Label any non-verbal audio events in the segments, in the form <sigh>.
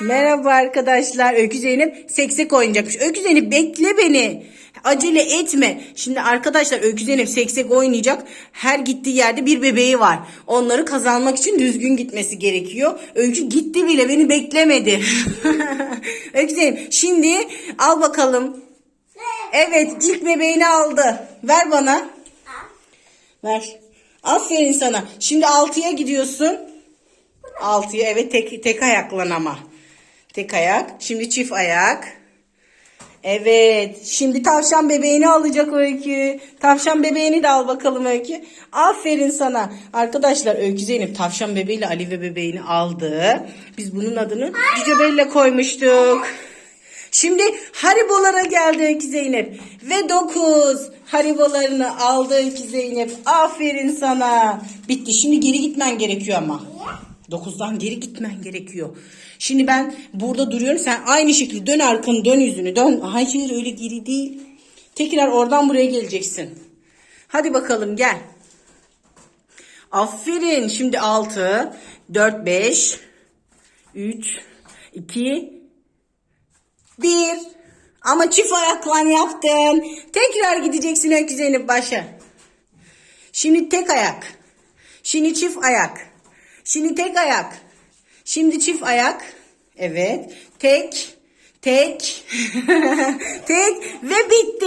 Merhaba arkadaşlar. Öykü Zeynep seksek oynayacakmış. Öykü Zeynep bekle beni. Acele etme. Şimdi arkadaşlar Öykü Zeynep seksek oynayacak. Her gittiği yerde bir bebeği var. Onları kazanmak için düzgün gitmesi gerekiyor. Öykü gitti bile beni beklemedi. <laughs> Öykü Zeynep şimdi al bakalım. Evet ilk bebeğini aldı. Ver bana. Ver. Aferin sana. Şimdi altıya gidiyorsun. Altıya evet tek, tek ayaklan ama. Tek ayak. Şimdi çift ayak. Evet. Şimdi tavşan bebeğini alacak Öykü. Tavşan bebeğini de al bakalım Öykü. Aferin sana. Arkadaşlar Öykü Zeynep tavşan bebeğiyle Ali ve bebeğini aldı. Biz bunun adını Cüce Bella koymuştuk. Şimdi haribolara geldi Öykü Zeynep. Ve 9 haribolarını aldı Öykü Zeynep. Aferin sana. Bitti. Şimdi geri gitmen gerekiyor ama. 9'dan geri gitmen gerekiyor. Şimdi ben burada duruyorum. Sen aynı şekilde dön arkanı, dön yüzünü, dön. Hayır öyle geri değil. Tekrar oradan buraya geleceksin. Hadi bakalım gel. Aferin. Şimdi 6, 4, 5, 3, 2, 1. Ama çift ayaklan yaptın. Tekrar gideceksin Öykü Zeynep başa. Şimdi tek ayak. Şimdi çift ayak. Şimdi tek ayak. Şimdi çift ayak. Evet. Tek. Tek. <laughs> tek. Ve bitti.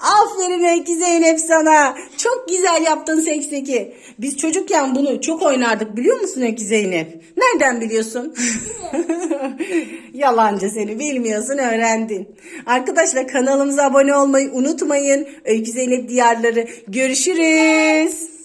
Aferin Öykü Zeynep sana. Çok güzel yaptın sekseki. Biz çocukken bunu çok oynardık biliyor musun Öykü Zeynep? Nereden biliyorsun? <laughs> Yalancı seni bilmiyorsun öğrendin. Arkadaşlar kanalımıza abone olmayı unutmayın. Öykü Zeynep Diyarları görüşürüz.